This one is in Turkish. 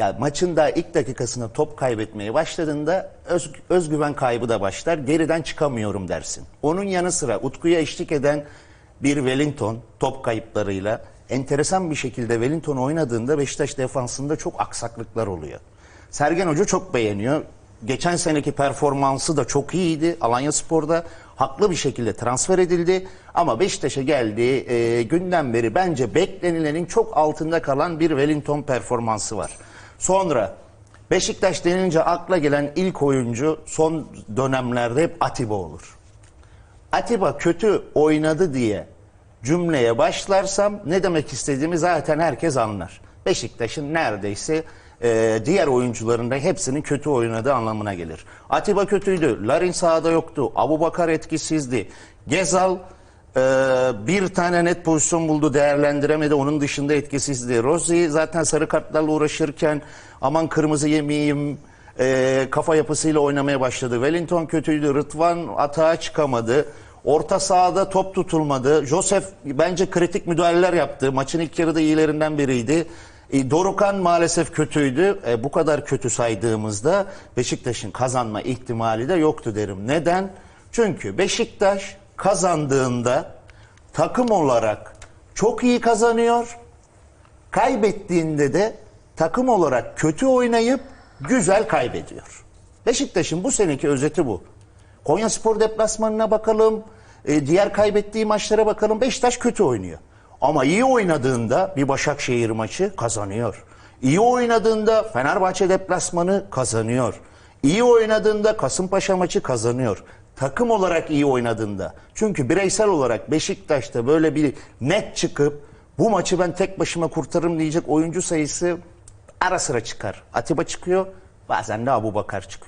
Ya maçın da ilk dakikasında top kaybetmeye başladığında öz, özgüven kaybı da başlar. Geriden çıkamıyorum dersin. Onun yanı sıra Utku'ya eşlik eden bir Wellington top kayıplarıyla enteresan bir şekilde Wellington oynadığında Beşiktaş defansında çok aksaklıklar oluyor. Sergen Hoca çok beğeniyor. Geçen seneki performansı da çok iyiydi. Alanya Spor'da haklı bir şekilde transfer edildi. Ama Beşiktaş'a geldiği e, günden beri bence beklenilenin çok altında kalan bir Wellington performansı var. Sonra Beşiktaş denince akla gelen ilk oyuncu son dönemlerde hep Atiba olur. Atiba kötü oynadı diye cümleye başlarsam ne demek istediğimi zaten herkes anlar. Beşiktaş'ın neredeyse e, diğer oyuncuların da hepsinin kötü oynadığı anlamına gelir. Atiba kötüydü. Larin sahada yoktu. Abubakar etkisizdi. Gezal e, bir tane net pozisyon buldu değerlendiremedi. Onun dışında etkisizdi. Rossi zaten sarı kartlarla uğraşırken aman kırmızı yemeyeyim e, kafa yapısıyla oynamaya başladı. Wellington kötüydü. Rıdvan atağa çıkamadı. Orta sahada top tutulmadı. Josef bence kritik müdahaleler yaptı. Maçın ilk yarıda iyilerinden biriydi. E, Dorukan maalesef kötüydü. E, bu kadar kötü saydığımızda Beşiktaş'ın kazanma ihtimali de yoktu derim. Neden? Çünkü Beşiktaş kazandığında takım olarak çok iyi kazanıyor. Kaybettiğinde de takım olarak kötü oynayıp güzel kaybediyor. Beşiktaş'ın bu seneki özeti bu. Konya Spor deplasmanına bakalım, e, diğer kaybettiği maçlara bakalım. Beşiktaş kötü oynuyor. Ama iyi oynadığında bir Başakşehir maçı kazanıyor. İyi oynadığında Fenerbahçe deplasmanı kazanıyor. İyi oynadığında Kasımpaşa maçı kazanıyor. Takım olarak iyi oynadığında. Çünkü bireysel olarak Beşiktaş'ta böyle bir net çıkıp bu maçı ben tek başıma kurtarırım diyecek oyuncu sayısı ara sıra çıkar. Atiba çıkıyor, bazen de Abu Bakar çıkıyor.